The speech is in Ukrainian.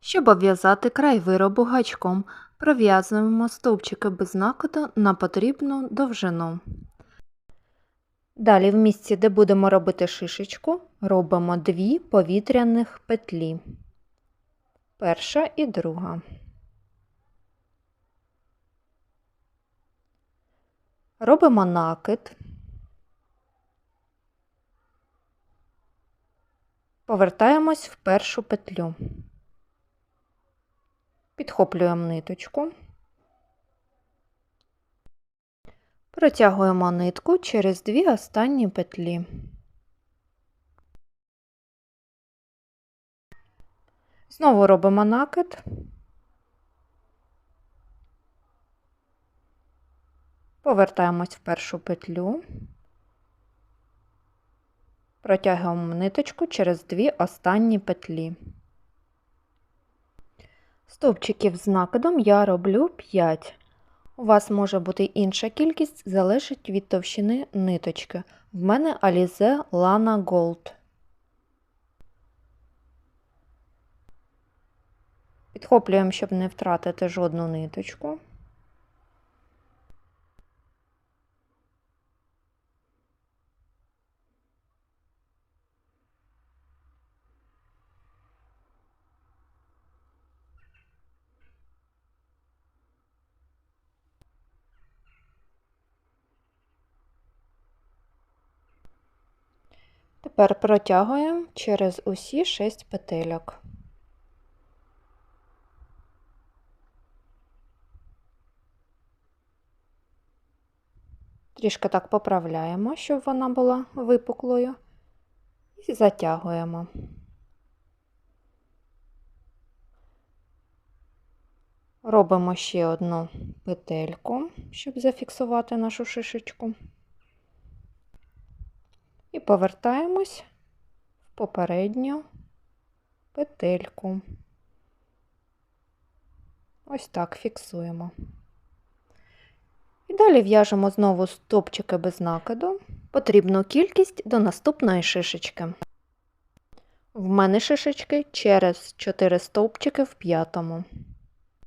Щоб обв'язати край виробу гачком, пров'язуємо стовпчики без накиду на потрібну довжину. Далі в місці, де будемо робити шишечку, робимо дві повітряних петлі. Перша і друга. Робимо накид. Повертаємось в першу петлю. Підхоплюємо ниточку. Протягуємо нитку через дві останні петлі. Знову робимо накид. Повертаємось в першу петлю. Протягуємо ниточку через дві останні петлі. Стовпчиків з накидом я роблю 5. У вас може бути інша кількість, залежить від товщини ниточки. В мене Alize Lana Gold. Підхоплюємо, щоб не втратити жодну ниточку. Тепер протягуємо через усі 6 петельок. Трішки так поправляємо, щоб вона була випуклою, і затягуємо. Робимо ще одну петельку, щоб зафіксувати нашу шишечку. І повертаємось в попередню петельку. Ось так фіксуємо. І далі в'яжемо знову стопчики без накиду, потрібну кількість до наступної шишечки. В мене шишечки через 4 стовпчики в п'ятому.